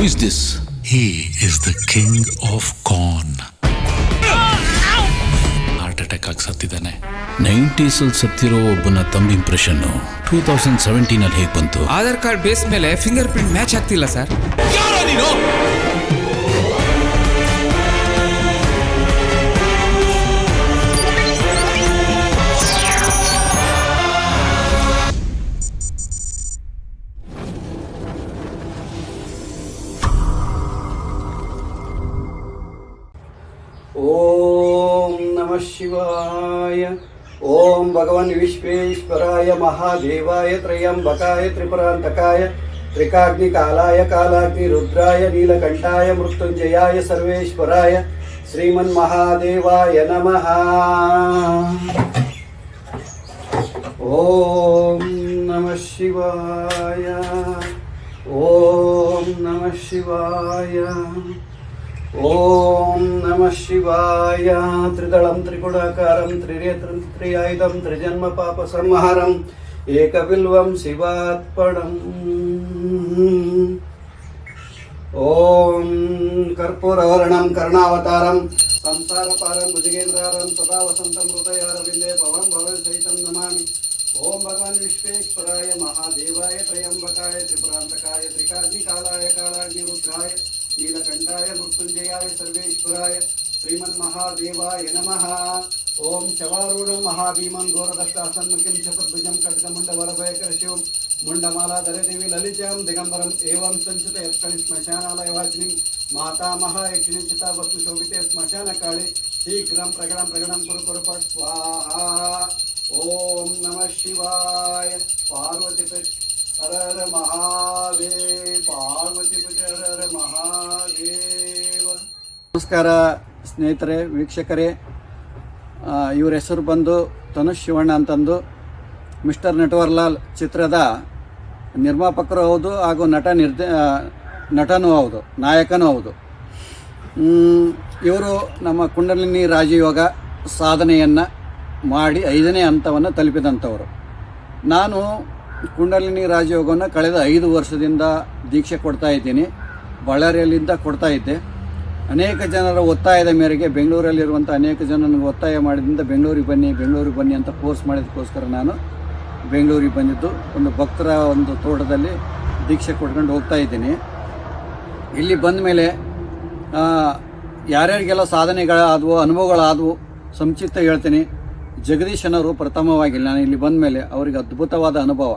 Who is this He is the king of corn. Heart attack ಆಗಿ ಸತ್ತಿದ್ದಾನೆ. ನೈಂಟೀಸಲ್ಲಿ ಸತ್ತಿರೋ ಒಬ್ಬನ ತಮ್ಮ ಇಂಪ್ರೆಷನ್ನು ಟೂ ತೌಸಂಡ್ ಸೆವೆಂಟೀನಲ್ಲಿ ಹೇಗೆ ಬಂತು? ಆಧಾರ್ ಕಾರ್ಡ್ ಬೇಸ್ ಮೇಲೆ ಫಿಂಗರ್ ಪ್ರಿಂಟ್ ಮ್ಯಾಚ್ ಆಗ್ತಿಲ್ಲ ಸರ್ ಓಂ शिवाय। ओम भगवान विश्वेश्वराय महादेवाय त्रयंबकाय त्रिपुरांतकाय त्रिकाग्नि कालाय कालाग्नि रुद्राय नीलकंठाय मृत्युंजयाय सर्वेश्वराय, श्रीमन्महादेवाय नमः। ओम नमः शिवाय। ओम नमः शिवाय। ఓం నమ శివాయ. త్రిదళం త్రిగుణాకారం త్రినేత్రం త్రియాయుధం త్రిజన్మ పాప సంహారం ఏకబిల్వం శివాత్పణం ఓం కర్పూరవర్ణం కర్ణావతారం సంసారపారం భుజగేంద్రారం సదా వసంతం హృదయారవిందే భవం భవన సహితం నమామి. ఓం భగవాన్ విశ్వేశ్వరాయ మహాదేవాయ త్రయంబకాయ త్రిపురాంతకాయ త్రికాగ్నికాలాయ కాలాగ్నిరుద్రాయ నీలకంఠాయ మృత్యుంజయాయ సర్వేశ్వరాయ శ్రీమన్మహాదేవాయ నమ. ఓం శవారూఢం మహాభీమం ఘోరదష్టాసన్ముఖం చతుర్భుజం ఖడ్గముండవరభయకర్షం ముండమాలాధరదేవి లలితాం దిగంబరం ఏం సంచిత ఎక్కడి శ్మశానాలయ వాచిని మాతామహ యక్షిణిత వస్తు శోభితే శ్మశానకాళి శీఘ్రం ప్రగణం ప్రగణం కురు కురుప స్వాహ. ఓం నమ శివాయ. పార్వతి ಹರ ಹರ ಮಹಾದೇವ, ಪಾರ್ವತಿ ಮಹಾದೇವ. ನಮಸ್ಕಾರ ಸ್ನೇಹಿತರೆ, ವೀಕ್ಷಕರೇ. ಇವ್ರ ಹೆಸರು ಬಂದು ತನುಷ್ ಶಿವಣ್ಣ ಅಂತಂದು. ಮಿಸ್ಟರ್ ನಟವರ್ಲಾಲ್ ಚಿತ್ರದ ನಿರ್ಮಾಪಕರು ಹೌದು ಹಾಗೂ ನಟ ನಿರ್ದೇ ನಟನೂ ಹೌದು, ನಾಯಕನೂ ಹೌದು. ಇವರು ನಮ್ಮ ಕುಂಡಲಿನಿ ರಾಜಯೋಗ ಸಾಧನೆಯನ್ನು ಮಾಡಿ ಐದನೇ ಹಂತವನ್ನು ತಲುಪಿದಂಥವರು. ನಾನು ಕುಂಡಲಿನಿ ರಾಜಯೋಗವನ್ನು ಕಳೆದ ಐದು ವರ್ಷದಿಂದ ದೀಕ್ಷೆ ಕೊಡ್ತಾ ಇದ್ದೀನಿ. ಬಳ್ಳಾರಿಯಲ್ಲಿಂದ ಕೊಡ್ತಾ ಇದ್ದೆ. ಅನೇಕ ಜನರ ಒತ್ತಾಯದ ಮೇರೆಗೆ ಬೆಂಗಳೂರಲ್ಲಿರುವಂಥ ಅನೇಕ ಜನ ನನಗೆ ಒತ್ತಾಯ ಮಾಡಿದ್ರಿಂದ ಬೆಂಗಳೂರಿಗೆ ಬನ್ನಿ ಬೆಂಗಳೂರಿಗೆ ಬನ್ನಿ ಅಂತ ಕೋರ್ಸ್ ಮಾಡಿದಕ್ಕೋಸ್ಕರ ನಾನು ಬೆಂಗಳೂರಿಗೆ ಬಂದಿದ್ದು. ಒಂದು ಭಕ್ತರ ಒಂದು ತೋಟದಲ್ಲಿ ದೀಕ್ಷೆ ಕೊಟ್ಕೊಂಡು ಹೋಗ್ತಾ ಇದ್ದೀನಿ. ಇಲ್ಲಿ ಬಂದ ಮೇಲೆ ಯಾರ್ಯಾರಿಗೆಲ್ಲ ಸಾಧನೆಗಳಾದವು, ಅನುಭವಗಳಾದವು ಸಂಕ್ಷಿಪ್ತ ಹೇಳ್ತೀನಿ. ಜಗದೀಶನವರು ಪ್ರಥಮವಾಗಿ ನಾನು ಇಲ್ಲಿ ಬಂದ ಮೇಲೆ ಅವರಿಗೆ ಅದ್ಭುತವಾದ ಅನುಭವ.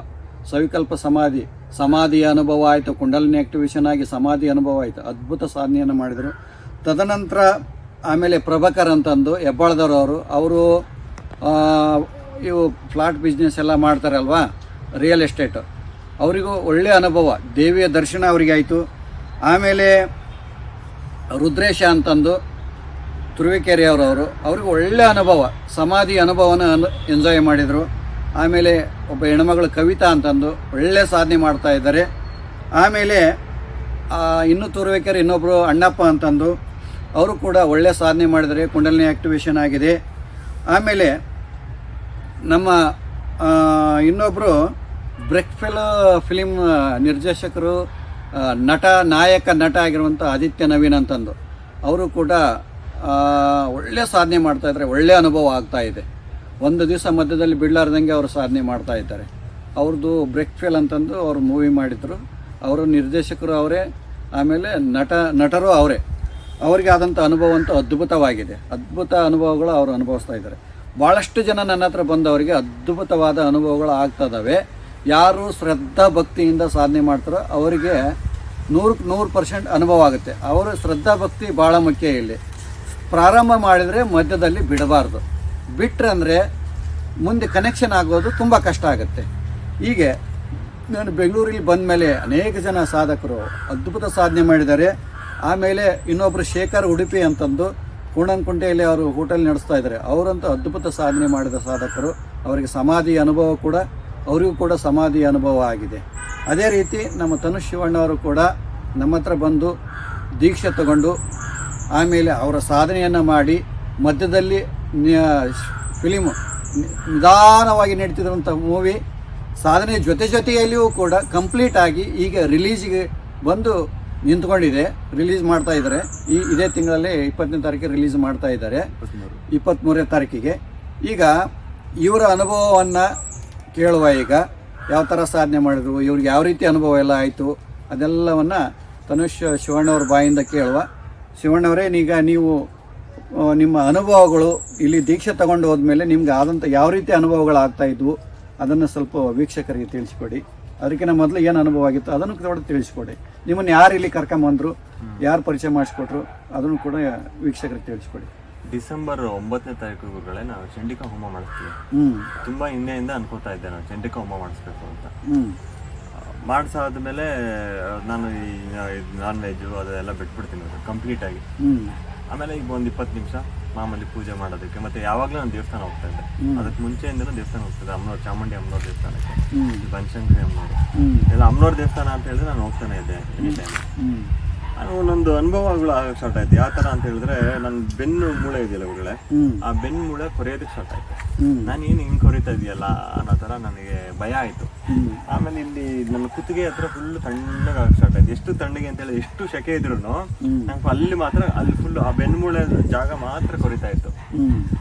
ಸವಿಕಲ್ಪ ಸಮಾಧಿ ಸಮಾಧಿಯ ಅನುಭವ ಆಯಿತು. ಕುಂಡಲಿನಿ ಆಕ್ಟಿವೇಶನ್ ಆಗಿ ಸಮಾಧಿ ಅನುಭವ ಆಯಿತು. ಅದ್ಭುತ ಸಾಧನೆಯನ್ನು ಮಾಡಿದರು. ತದನಂತರ ಆಮೇಲೆ ಪ್ರಭಾಕರ್ ಅಂತಂದು ಹೆಬ್ಬಾಳದವರು ಅವರು ಅವರು ಇವು ಫ್ಲಾಟ್ ಬಿಸ್ನೆಸ್ ಎಲ್ಲ ಮಾಡ್ತಾರಲ್ವಾ ರಿಯಲ್ ಎಸ್ಟೇಟು ಅವರಿಗೂ ಒಳ್ಳೆಯ ಅನುಭವ. ದೇವಿಯ ದರ್ಶನ ಅವರಿಗೆ ಆಯಿತು. ಆಮೇಲೆ ರುದ್ರೇಶ ಅಂತಂದು ತುರುವೇಕೆರೆಯವರವರು ಅವ್ರಿಗೆ ಒಳ್ಳೆಯ ಅನುಭವ. ಸಮಾಧಿ ಅನುಭವನ ಅನು ಎಂಜಾಯ್ ಮಾಡಿದರು. ಆಮೇಲೆ ಒಬ್ಬ ಹೆಣ್ಮಗಳು ಕವಿತಾ ಅಂತಂದು ಒಳ್ಳೆಯ ಸಾಧನೆ ಮಾಡ್ತಾ ಇದ್ದಾರೆ. ಆಮೇಲೆ ಇನ್ನು ತುರುವೇಕೆರೆ ಇನ್ನೊಬ್ಬರು ಅಣ್ಣಪ್ಪ ಅಂತಂದು, ಅವರು ಕೂಡ ಒಳ್ಳೆಯ ಸಾಧನೆ ಮಾಡಿದರೆ ಕುಂಡಲಿನಿ ಆ್ಯಕ್ಟಿವೇಶನ್ ಆಗಿದೆ. ಆಮೇಲೆ ನಮ್ಮ ಇನ್ನೊಬ್ಬರು ಬ್ರೆಕ್ಫೆಲೋ ಫಿಲಿಮ್ ನಿರ್ದೇಶಕರು ನಟ, ನಾಯಕ ನಟ ಆಗಿರುವಂಥ ಆದಿತ್ಯ ನವೀನ್ ಅಂತಂದು, ಅವರು ಕೂಡ ಒಳ್ಳೆಯ ಸಾಧನೆ ಮಾಡ್ತಾಯಿದ್ರೆ ಒಳ್ಳೆಯ ಅನುಭವ ಆಗ್ತಾ ಇದೆ. ಒಂದು ದಿವಸ ಮಧ್ಯದಲ್ಲಿ ಬಿಡಲಾರ್ದಂಗೆ ಅವರು ಸಾಧನೆ ಮಾಡ್ತಾ ಇದ್ದಾರೆ. ಅವ್ರದ್ದು ಬ್ರೇಕ್ ಫೇಲ್ ಅಂತಂದು ಅವರು ಮೂವಿ ಮಾಡಿದರು. ಅವರು ನಿರ್ದೇಶಕರು ಅವರೇ, ಆಮೇಲೆ ನಟ, ನಟರು ಅವರೇ. ಅವರಿಗೆ ಆದಂಥ ಅನುಭವ ಅಂತೂ ಅದ್ಭುತವಾಗಿದೆ. ಅದ್ಭುತ ಅನುಭವಗಳು ಅವರು ಅನುಭವಿಸ್ತಾ ಇದ್ದಾರೆ. ಭಾಳಷ್ಟು ಜನ ನನ್ನ ಹತ್ರ ಬಂದವರಿಗೆ ಅದ್ಭುತವಾದ ಅನುಭವಗಳು ಆಗ್ತದವೆ ಯಾರು ಶ್ರದ್ಧಾ ಭಕ್ತಿಯಿಂದ ಸಾಧನೆ ಮಾಡ್ತಾರೋ ಅವರಿಗೆ ನೂರಕ್ಕೆ ನೂರು ಪರ್ಸೆಂಟ್ ಅನುಭವ ಆಗುತ್ತೆ. ಅವರು ಶ್ರದ್ಧಾ ಭಕ್ತಿ ಭಾಳ ಮುಖ್ಯ ಇಲ್ಲಿ. ಪ್ರಾರಂಭ ಮಾಡಿದರೆ ಮಧ್ಯದಲ್ಲಿ ಬಿಡಬಾರ್ದು. ಬಿಟ್ಟರೆ ಅಂದರೆ ಮುಂದೆ ಕನೆಕ್ಷನ್ ಆಗೋದು ತುಂಬ ಕಷ್ಟ ಆಗುತ್ತೆ. ಹೀಗೆ ನಾನು ಬೆಂಗಳೂರಿಗೆ ಬಂದ ಮೇಲೆ ಅನೇಕ ಜನ ಸಾಧಕರು ಅದ್ಭುತ ಸಾಧನೆ ಮಾಡಿದ್ದಾರೆ. ಆಮೇಲೆ ಇನ್ನೊಬ್ಬರು ಶೇಖರ್ ಉಡುಪಿ ಅಂತಂದು ಕೂಣಂಕುಂಟೆಯಲ್ಲಿ ಅವರು ಹೋಟೆಲ್ ನಡೆಸ್ತಾ ಇದ್ದಾರೆ. ಅವರಂತೂ ಅದ್ಭುತ ಸಾಧನೆ ಮಾಡಿದ ಸಾಧಕರು. ಅವರಿಗೆ ಸಮಾಧಿ ಅನುಭವ ಕೂಡ, ಅವರಿಗೂ ಕೂಡ ಸಮಾಧಿ ಅನುಭವ ಆಗಿದೆ. ಅದೇ ರೀತಿ ನಮ್ಮ ತನುಷ್ ಶಿವಣ್ಣವರು ಕೂಡ ನಮ್ಮ ಹತ್ರ ಬಂದು ದೀಕ್ಷೆ ತಗೊಂಡು, ಆಮೇಲೆ ಅವರ ಸಾಧನೆಯನ್ನು ಮಾಡಿ ಮಧ್ಯದಲ್ಲಿ ಫಿಲಿಮು ನಿಧಾನವಾಗಿ ನಡೀತಿರುವಂಥ ಮೂವಿ ಸಾಧನೆ ಜೊತೆ ಜೊತೆಯಲ್ಲಿಯೂ ಕೂಡ ಕಂಪ್ಲೀಟ್ ಆಗಿ ಈಗ ರಿಲೀಸಿಗೆ ಬಂದು ನಿಂತ್ಕೊಂಡಿದೆ. ರಿಲೀಸ್ ಮಾಡ್ತಾ ಇದ್ದಾರೆ. ಈ ಇದೇ ತಿಂಗಳಲ್ಲಿ ಇಪ್ಪತ್ತನೇ ತಾರೀಕಿಗೆ ರಿಲೀಸ್ ಮಾಡ್ತಾ ಇದ್ದಾರೆ. ಇಪ್ಪತ್ತ್ಮೂರನೇ ತಾರೀಕಿಗೆ. ಈಗ ಇವರ ಅನುಭವವನ್ನು ಕೇಳುವ ಈಗ ಯಾವ ಥರ ಸಾಧನೆ ಮಾಡಿದ್ರು ಇವ್ರಿಗೆ ಯಾವ ರೀತಿ ಅನುಭವ ಎಲ್ಲ ಆಯಿತು ಅದೆಲ್ಲವನ್ನು ತನುಷ್ ಶಿವಣ್ಣವ್ರ ಬಾಯಿಂದ ಕೇಳುವ. ಶಿವಣ್ಣವರೇ ಈಗ ನೀವು ನಿಮ್ಮ ಅನುಭವಗಳು ಇಲ್ಲಿ ದೀಕ್ಷೆ ತಗೊಂಡು ಹೋದ್ಮೇಲೆ ನಿಮ್ಗೆ ಆದಂಥ ಯಾವ ರೀತಿ ಅನುಭವಗಳಾಗ್ತಾ ಇದ್ವು ಅದನ್ನು ಸ್ವಲ್ಪ ವೀಕ್ಷಕರಿಗೆ ತಿಳಿಸ್ಕೊಡಿ. ಅದಕ್ಕಿಂತ ಮೊದಲು ಏನು ಅನುಭವ ಆಗಿತ್ತು ಅದನ್ನು ಕೂಡ ತಿಳಿಸ್ಕೊಡಿ. ನಿಮ್ಮನ್ನು ಯಾರು ಇಲ್ಲಿ ಕರ್ಕೊಂಬಂದ್ರು ಯಾರು ಪರಿಚಯ ಮಾಡಿಸ್ಕೊಟ್ರು ಅದನ್ನು ಕೂಡ ವೀಕ್ಷಕರಿಗೆ ತಿಳಿಸ್ಕೊಡಿ. ಡಿಸೆಂಬರ್ ಒಂಬತ್ತನೇ ತಾರೀಕು ಗುರುಗಳೇ ನಾವು ಚಂಡಿಕಾ ಹೋಮ ಮಾಡಿಸ್ತೀವಿ. ಹ್ಞೂ ತುಂಬ ಹಿಂದೆಯಿಂದ ಅನ್ಕೋತಾ ಇದ್ದೆ ನಾವು ಚಂಡಿಕಾ ಹೋಮ ಮಾಡಿಸ್ಬೇಕು ಅಂತ. ಹ್ಞೂ ಮಾಡಿಸಾದ್ಮೇಲೆ ನಾನು ಈ ನಾನ್ ವೆಜ್ಜು ಅದೆಲ್ಲ ಬಿಟ್ಬಿಡ್ತೀನಿ ಕಂಪ್ಲೀಟಾಗಿ ಹ್ಞೂ ಆಮೇಲೆ ಈಗ ಒಂದು ಇಪ್ಪತ್ತು ನಿಮಿಷ ಮಾಮೂಲಿ ಪೂಜೆ ಮಾಡೋದಕ್ಕೆ. ಮತ್ತೆ ಯಾವಾಗಲೂ ನಾನು ದೇವಸ್ಥಾನ ಹೋಗ್ತಾ ಇದ್ದೆ. ಅದಕ್ಕೆ ಮುಂಚೆಯಿಂದಲೂ ದೇವಸ್ಥಾನ ಹೋಗ್ತಿದ್ದೆ. ಅಮ್ಮನವ್ರು ಚಾಮುಂಡಿ ಅಮ್ಮನವ್ರ ದೇವಸ್ಥಾನಕ್ಕೆ. ಹ್ಞೂ ಈ ಬನಶಂಕರಿ ಅಮ್ಮನವರು ಹ್ಞೂ ಎಲ್ಲ ಅಮ್ಮನವ್ರ ದೇವಸ್ಥಾನ ಅಂತ ಹೇಳಿದ್ರೆ ನಾನು ಹೋಗ್ತಾನೆ ಇದ್ದೆ. ಎನಿ ಟೈಮ್ ಹ್ಞೂ ನಾನು ಒಂದೊಂದು ಅನುಭವಗಳು ಆಗಕ್ಕೆ ಸ್ಟಾರ್ಟ್ ಆಯ್ತು. ಯಾವ ಥರ ಅಂತ ಹೇಳಿದ್ರೆ ನನ್ನ ಬೆನ್ನು ಮೂಳೆ ಇದೆಯಲ್ಲ ಗುರುಗಳೇ? ಆ ಬೆನ್ನು ಮೂಳೆ ಕೊರೆಯೋದಕ್ಕೆ ಸ್ಟಾರ್ಟ್ ಆಯ್ತು. ನಾನು ಏನು ಹಿಂಗೆ ಕೊರಿತಾ ಇದೆಯಲ್ಲ ಅನ್ನೋ ಥರ ನನಗೆ ಭಯ ಆಯಿತು. ಆಮೇಲೆ ಇಲ್ಲಿ ನನ್ನ ಕುತ್ತಿಗೆ ಹತ್ರ ಫುಲ್ ತಣ್ಣಗೆ ಸ್ಟಾರ್ಟ್ ಆಯ್ತು. ಎಷ್ಟು ತಣ್ಣಗೆ ಅಂತ ಹೇಳಿ ಎಷ್ಟು ಸೆಕೆ ಇದ್ರು ನಂಗೆ ಅಲ್ಲಿ ಮಾತ್ರ ಅಲ್ಲಿ ಫುಲ್ ಆ ಬೆನ್ಮೂಳೆ ಜಾಗ ಮಾತ್ರ ಕೊರಿತಾ ಇತ್ತು.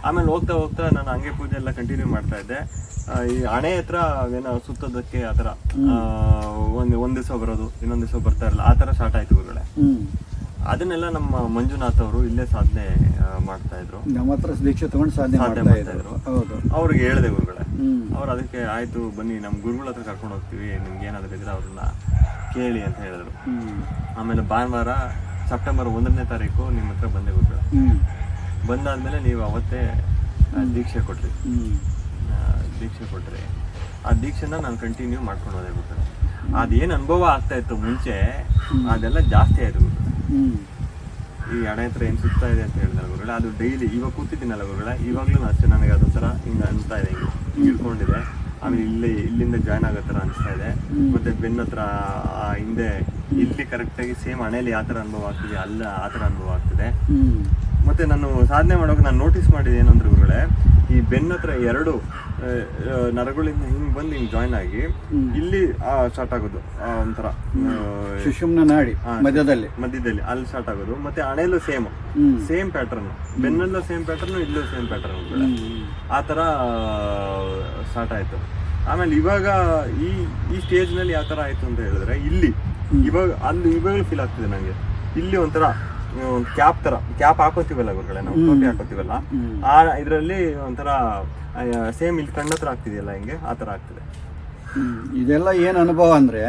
ಆಮೇಲೆ ಹೋಗ್ತಾ ಹೋಗ್ತಾ ನಾನು ಹಂಗೆ ಪೂಜೆ ಎಲ್ಲ ಕಂಟಿನ್ಯೂ ಮಾಡ್ತಾ ಇದ್ದೆ. ಈ ಹಣೆ ಹತ್ರ ಏನೋ ಸುತ್ತೋದಕ್ಕೆ ಆ ಥರ ಒಂದು ಒಂದು ದಿವಸ ಬರೋದು ಇನ್ನೊಂದು ದಿವಸ ಬರ್ತಾ ಇರಲ್ಲ. ಆ ಥರ ಸ್ಟಾರ್ಟ್ ಆಯ್ತು ಗುರುಗಳೇ. ಅದನ್ನೆಲ್ಲ ನಮ್ಮ ಮಂಜುನಾಥ್ ಅವರು ಇಲ್ಲೇ ಸಾಧನೆ ಮಾಡ್ತಾ ಇದ್ರು. ನಮ್ಮ ಹತ್ರ ದೀಕ್ಷೆ ತಗೊಂಡು ಸಾಧನೆ ಮಾಡ್ತಾ ಇದ್ರು. ಹೌದು. ಅವ್ರಿಗೆ ಹೇಳಿದೆ ಗುರುಗಳೇ. ಅವ್ರು ಅದಕ್ಕೆ ಆಯ್ತು ಬನ್ನಿ ನಮ್ಮ ಗುರುಗಳ ಹತ್ರ ಕರ್ಕೊಂಡು ಹೋಗ್ತೀವಿ ನಿಮ್ಗೆ ಏನಾದ್ರು ಇದ್ರೆ ಅವ್ರನ್ನ ಕೇಳಿ ಅಂತ ಹೇಳಿದ್ರು. ಆಮೇಲೆ ಭಾನುವಾರ ಸೆಪ್ಟೆಂಬರ್ ಒಂದನೇ ತಾರೀಕು ನಿಮ್ಮ ಹತ್ರ ಬಂದೆ ಗುರುಗಳ. ಬಂದಾದ್ಮೇಲೆ ನೀವು ಅವತ್ತೇ ದೀಕ್ಷೆ ಕೊಟ್ರಿ. ದೀಕ್ಷೆ ಕೊಟ್ರಿ. ಆ ದೀಕ್ಷೆನ ನಾನು ಕಂಟಿನ್ಯೂ ಮಾಡ್ಕೊಂಡು ಹೋದೆ ಗುರುಗಳೇ. ಅದೇನು ಅನುಭವ ಆಗ್ತಾ ಇತ್ತು ಮುಂಚೆ, ಅದೆಲ್ಲ ಜಾಸ್ತಿ ಆಯ್ತು ಈ ಹಣೆ ಹತ್ರ ಏನು ಸುತ್ತಾ ಇದೆ ಅಂತ ಹೇಳಿದ್ರೆ ಗುರುಗಳ. ಅದು ಡೈಲಿ ಇವಾಗ ಕೂತಿದ್ದೀನಲ್ಲ ಗುರುಗಳ. ಇವಾಗ್ಲೂ ಅಷ್ಟೇ ನನಗೆ ಅದೊಂಥರ ಹಿಂಗೆ ಅನಿಸ್ತಾ ಇದೆ, ಹಿಂಗೆ ಇಟ್ಕೊಂಡಿದೆ ಆಮೇಲೆ ಇಲ್ಲಿ, ಇಲ್ಲಿಂದ ಜಾಯ್ನ್ ಆಗೋ ಥರ ಅನಿಸ್ತಾ ಇದೆ. ಮತ್ತೆ ಬೆನ್ನ ಹತ್ರ ಹಿಂದೆ, ಇಲ್ಲಿ ಕರೆಕ್ಟಾಗಿ ಸೇಮ್ ಹಣೆಯಲ್ಲಿ ಯಾವ ಥರ ಅನುಭವ ಆಗ್ತಿದೆ, ಅಲ್ಲ ಆ ಥರ ಅನುಭವ ಆಗ್ತಿದೆ. ಮತ್ತೆ ನಾನು ಸಾಧನೆ ಮಾಡೋಕೆ ನಾನು ನೋಟಿಸ್ ಮಾಡಿದೆ ಏನಂದ್ರೆ ಗುರುಗಳೇ ಈ ಬೆನ್ನತ್ರ ಎರಡು ನರಗಳಿಂದ ಹಿಂಗ್ ಬಂದು ಹಿಂಗ್ ಜಾಯ್ನ್ ಆಗಿ ಇಲ್ಲಿ ಸ್ಟಾರ್ಟ್ ಆಗೋದು ಒಂಥರ ಸುಷುಮ್ನ ನಾಡಿ ಮಧ್ಯದಲ್ಲಿ. ಮಧ್ಯದಲ್ಲಿ ಅಲ್ಲಿ ಸ್ಟಾರ್ಟ್ ಆಗೋದು. ಮತ್ತೆ ಹಣೆಯಲ್ಲೂ ಸೇಮ್ ಸೇಮ್ ಪ್ಯಾಟರ್ನ್ ಬೆನ್ನಲ್ಲೂ ಸೇಮ್ ಪ್ಯಾಟರ್ನ್ ಇಲ್ಲೂ ಸೇಮ್ ಪ್ಯಾಟರ್ನ್ ಆ ಥರ ಸ್ಟಾರ್ಟ್ ಆಯ್ತು. ಆಮೇಲೆ ಇವಾಗ ಈ ಈ ಸ್ಟೇಜ್ನಲ್ಲಿ ಯಾವ ತರ ಆಯ್ತು ಅಂತ ಹೇಳಿದ್ರೆ ಇಲ್ಲಿ ಇವಾಗ ಅಲ್ಲಿ ಇವಾಗ ಫೀಲ್ ಆಗ್ತಿದೆ ನನಗೆ ಇಲ್ಲಿ ಒಂಥರ ಕ್ಯಾಪ್ ತರ ಕ್ಯಾಪ್ ಹಾಕೋತೀವಲ್ಲ ಗುರುಗಳೇ ನಾವು? ಟೋಪಿ ಹಾಕೋತೀವಲ್ಲ? ಆ ಇದರಲ್ಲಿ ಒಂಥರ ಸೇಮ್ ಇಲ್ಲಿ ಕಣ್ಣ ಹತ್ರ ಆಗ್ತಿದೆಯಲ್ಲ ಹಿಂಗೆ ಆ ಥರ ಆಗ್ತದೆ. ಇದೆಲ್ಲ ಏನು ಅನುಭವ ಅಂದರೆ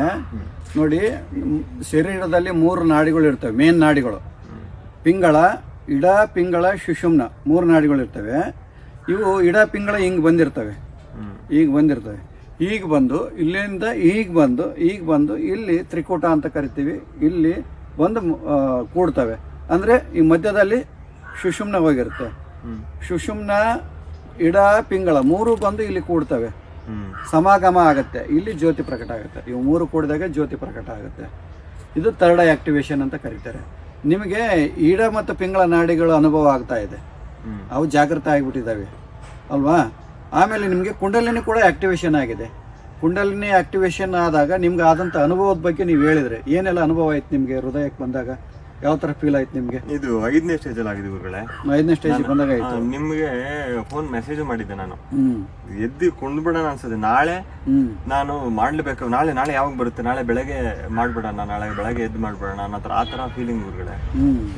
ನೋಡಿ ಶರೀರದಲ್ಲಿ ಮೂರು ನಾಡಿಗಳು ಇರ್ತವೆ ಮೇನ್ ನಾಡಿಗಳು. ಪಿಂಗಳ ಇಡ ಪಿಂಗಳ ಶುಶುಮ್ನ ಮೂರು ನಾಡಿಗಳು ಇರ್ತವೆ. ಇವು ಇಡ ಪಿಂಗಳ ಹಿಂಗೆ ಬಂದಿರ್ತವೆ. ಈಗ ಬಂದಿರ್ತವೆ. ಈಗ ಬಂದು ಇಲ್ಲಿಂದ ಈಗ ಬಂದು ಈಗ ಬಂದು ಇಲ್ಲಿ ತ್ರಿಕೂಟ ಅಂತ ಕರಿತೀವಿ ಇಲ್ಲಿ ಬಂದು ಕೂಡ್ತವೆ. ಅಂದರೆ ಈ ಮಧ್ಯದಲ್ಲಿ ಸುಷುಮ್ನ ಹೋಗಿರುತ್ತೆ ಸುಷುಮ್ನ ಇಡ ಪಿಂಗಳ ಮೂರು ಬಂದು ಇಲ್ಲಿ ಕೂಡ್ತವೆ. ಸಮಾಗಮ ಆಗುತ್ತೆ. ಇಲ್ಲಿ ಜ್ಯೋತಿ ಪ್ರಕಟ ಆಗುತ್ತೆ. ಇವು ಮೂರು ಕೂಡಿದಾಗ ಜ್ಯೋತಿ ಪ್ರಕಟ ಆಗುತ್ತೆ. ಇದು ಥರ್ಡ್ ಆಕ್ಟಿವೇಶನ್ ಅಂತ ಕರೀತಾರೆ. ನಿಮಗೆ ಈಡ ಮತ್ತು ಪಿಂಗಳ ನಾಡಿಗಳು ಅನುಭವ ಆಗ್ತಾ ಇದೆ. ಅವು ಜಾಗೃತ ಆಗಿಬಿಟ್ಟಿದ್ದಾವೆ. ಅಲ್ವಾ? ಆಮೇಲೆ ನಿಮಗೆ ಕುಂಡಲಿನಿ ಕೂಡ ಆಕ್ಟಿವೇಶನ್ ಆಗಿದೆ. ಕುಂಡಲಿನಿ ಆಕ್ಟಿವೇಶನ್ ಆದಾಗ ನಿಮ್ಗೆ ಆದಂಥ ಅನುಭವದ ಬಗ್ಗೆ ನೀವು ಹೇಳಿದರೆ ಏನೆಲ್ಲ ಅನುಭವ ಆಯ್ತು ನಿಮಗೆ ಹೃದಯಕ್ಕೆ ಬಂದಾಗ? ಯಾವ ತರ ಫೀಲ್ ಆಯ್ತು ನಿಮ್ಗೆ? ಇದು ಐದನೇ ಸ್ಟೇಜಲ್ಲಿ ಆಗಿದೆ ಗುರುಗಳೇ. ಐದನೇ ಸ್ಟೇಜ್ ಬಂದಾಗ ಆಯ್ತು. ನಿಮ್ಗೆ ಫೋನ್ ಮೆಸೇಜ್ ಮಾಡಿದ್ದೆ ನಾನು. ಎದ್ದು ಕೊಂಡ್ಬಿಡೋಣ ಅನ್ಸುತ್ತೆ. ನಾಳೆ ನಾನು ಮಾಡ್ಲೇಬೇಕು. ನಾಳೆ ನಾಳೆ ಯಾವಾಗ ಬರುತ್ತೆ? ನಾಳೆ ಬೆಳಗ್ಗೆ ಮಾಡ್ಬಿಡೋಣ ನಾಳೆ ಬೆಳಗ್ಗೆ ಎದ್ದು ಮಾಡ್ಬಿಡೋಣ ಅನ್ನೋ ತರ ಆ ತರ ಫೀಲಿಂಗ್ ಗುರುಗಳೇ.